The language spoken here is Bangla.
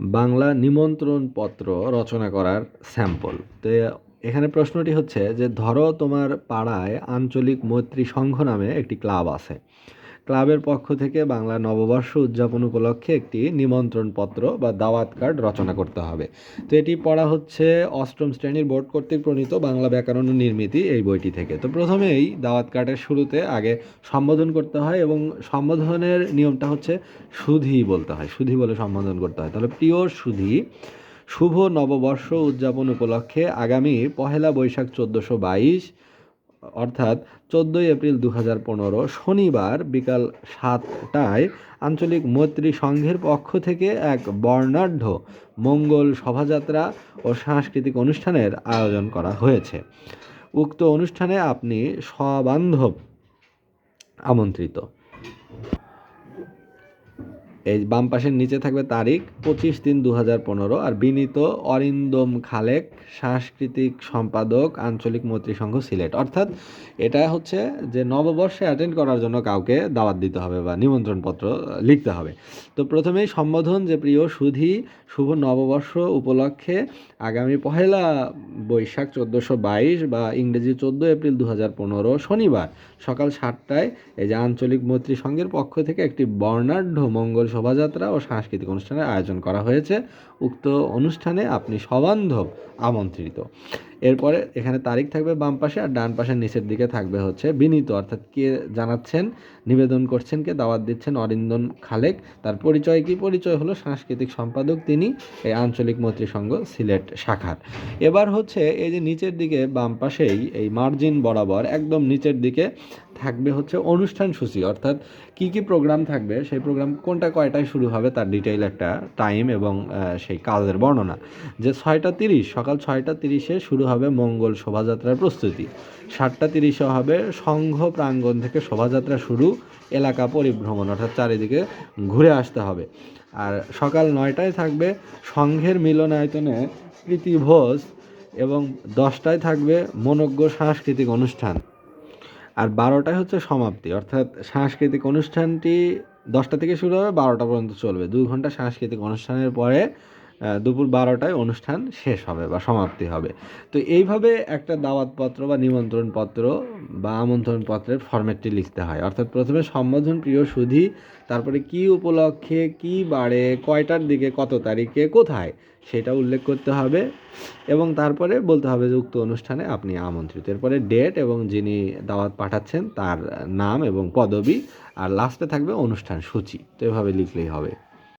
বাংলা নিমন্ত্রণ পত্র রচনা করার স্যাম্পল। তো এখানে প্রশ্নটি হচ্ছে যে, ধরো তোমার পাড়ায় আঞ্চলিক মৈত্রী সংঘ নামে একটি ক্লাব আছে। ক্লাবের পক্ষ থেকে বাংলা নববর্ষ উদযাপন উপলক্ষে একটি নিমন্ত্রণ পত্র বা দাওয়াত কার্ড রচনা করতে হবে। তো এটি পড়া হচ্ছে অষ্টম শ্রেণির বোর্ড কর্তৃক প্রণীত বাংলা ব্যাকরণ নির্মিতি এই বইটি থেকে। তো প্রথমেই দাওয়াত কার্ডের শুরুতে আগে সম্বোধন করতে হয় এবং সম্বোধনের নিয়মটা হচ্ছে সুধি বলতে হয়। সুধি বলে সম্বোধন করতে হয়। তাহলে প্রিয় সুধি, শুভ নববর্ষ উদযাপন উপলক্ষে আগামী পহেলা বৈশাখ চোদ্দোশো বাইশ অর্থাৎ চোদ্দোই এপ্রিল দু হাজার পনেরো শনিবার বিকাল সাতটায় আঞ্চলিক মৈত্রী সংঘের পক্ষ থেকে এক বর্ণাঢ্য মঙ্গল শোভাযাত্রা ও সাংস্কৃতিক অনুষ্ঠানের আয়োজন করা হয়েছে। উক্ত অনুষ্ঠানে আপনি সবান্ধব আমন্ত্রিত। এই বাম পাশের নিচে থাকবে তারিখ, পঁচিশ তিন দু পনেরো। আর বিনীত অরিন্দম খালেক, সাংস্কৃতিক সম্পাদক, আঞ্চলিক মৈত্রী সংঘ সিলেট। অর্থাৎ এটা হচ্ছে যে নববর্ষে অ্যাটেন্ড করার জন্য কাউকে দাওয়াত দিতে হবে বা নিমন্ত্রণপত্র লিখতে হবে। তো প্রথমেই সম্বোধন যে প্রিয় সুধী, শুভ নববর্ষ উপলক্ষে আগামী পহেলা বৈশাখ চোদ্দোশো বাইশ বা ইংরেজি চোদ্দ এপ্রিল দু পনেরো শনিবার সকাল সাতটায় এই যে আঞ্চলিক মৈত্রী সংঘের পক্ষ থেকে একটি বর্ণাঢ্য মঙ্গল শোভাযাত্রা ও সাংস্কৃতিক অনুষ্ঠানের আয়োজন করা হয়েছে। উক্ত অনুষ্ঠানে আপনি সবান্ধব আমন্ত্রিত। এরপরে এখানে তারিখ থাকবে বাম পাশে আর ডান পাশের নিচের দিকে থাকবে হচ্ছে বিনীত। অর্থাৎ কে জানাচ্ছেন, নিবেদন করছেন কে, দাওয়াত দিচ্ছেন অরিন্দন খালেক। তার পরিচয় কি? পরিচয় হলো সাংস্কৃতিক সম্পাদক তিনি এই আঞ্চলিক মৈত্রী সংঘ সিলেট শাখার। এবার হচ্ছে এই যে নিচের দিকে বাম পাশেই এই মার্জিন বরাবর একদম নিচের দিকে থাকবে হচ্ছে অনুষ্ঠান সূচি। অর্থাৎ কি কি প্রোগ্রাম থাকবে, সেই প্রোগ্রাম কোনটা কয়টায় শুরু হবে তার ডিটেইল একটা টাইম এবং সেই কাজের বর্ণনা। যে ছয়টা তিরিশ, সকাল ছয়টা তিরিশে শুরু হবে মঙ্গল শোভাযাত্রার প্রস্তুতি। সাতটা তিরিশে হবে সংঘ প্রাঙ্গণ থেকে শোভাযাত্রা শুরু, এলাকা পরিভ্রমণ, অর্থাৎ চারিদিকে ঘুরে আসতে হবে। আর সকাল নয়টায় থাকবে সংঘের মিলনায়তনে প্রীতিভোজ এবং দশটায় থাকবে মনজ্ঞ সাংস্কৃতিক অনুষ্ঠান। আর বারোটায় হচ্ছে সমাপ্তি, অর্থাৎ সাংস্কৃতিক অনুষ্ঠানটি দশটা থেকে শুরু হবে, বারোটা পর্যন্ত চলবে। দুই ঘণ্টা সাংস্কৃতিক অনুষ্ঠানের পরে দুপুর বারোটায় অনুষ্ঠান শেষ হবে বা সমাপ্তি হবে। তো এইভাবে একটা দাওয়াতপত্র বা নিমন্ত্রণ পত্র বা আমন্ত্রণ পত্রের ফরম্যাটটি লিখতে হয়। অর্থাৎ প্রথমে সম্বোধন, প্রিয় সুধি, তারপরে কি উপলক্ষে, কি বারে, কয়টার দিকে, কত তারিখে, কোথায়, সেটা উল্লেখ করতে হবে এবং তারপরে বলতে হবে যে উক্ত অনুষ্ঠানে আপনি আমন্ত্রিত। এরপরে ডেট এবং যিনি দাওয়াত পাঠাচ্ছেন তার নাম এবং পদবি, আর লাস্টে থাকবে অনুষ্ঠান সূচি। তো এভাবে লিখলেই হবে।